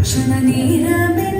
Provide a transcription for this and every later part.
ക്ഷണനേരമെൻ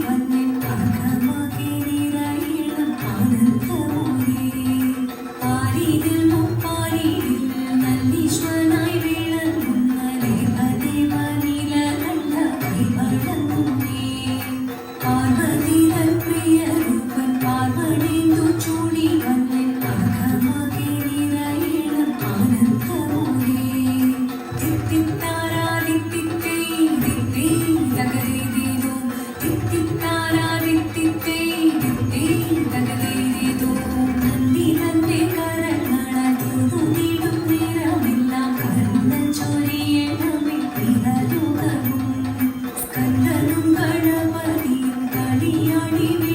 need me.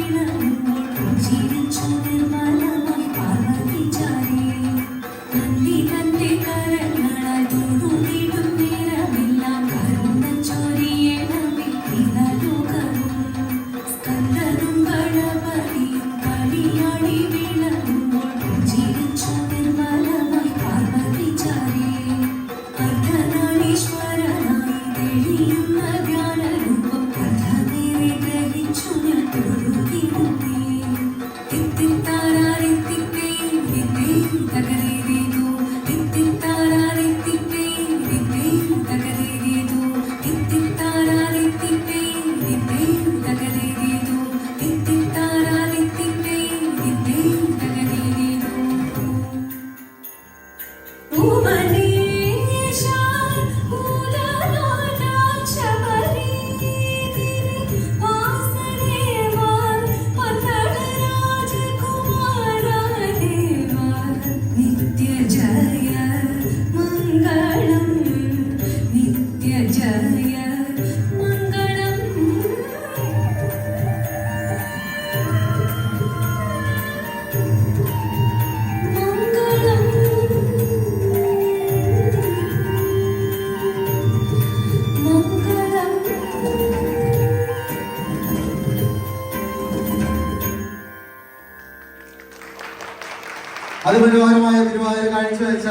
അതിമനോഹരമായ തിരുവാതിര കാഴ്ചവെച്ച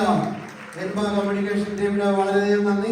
എന്മ communication ടീമിന് വളരെയധികം നന്ദി.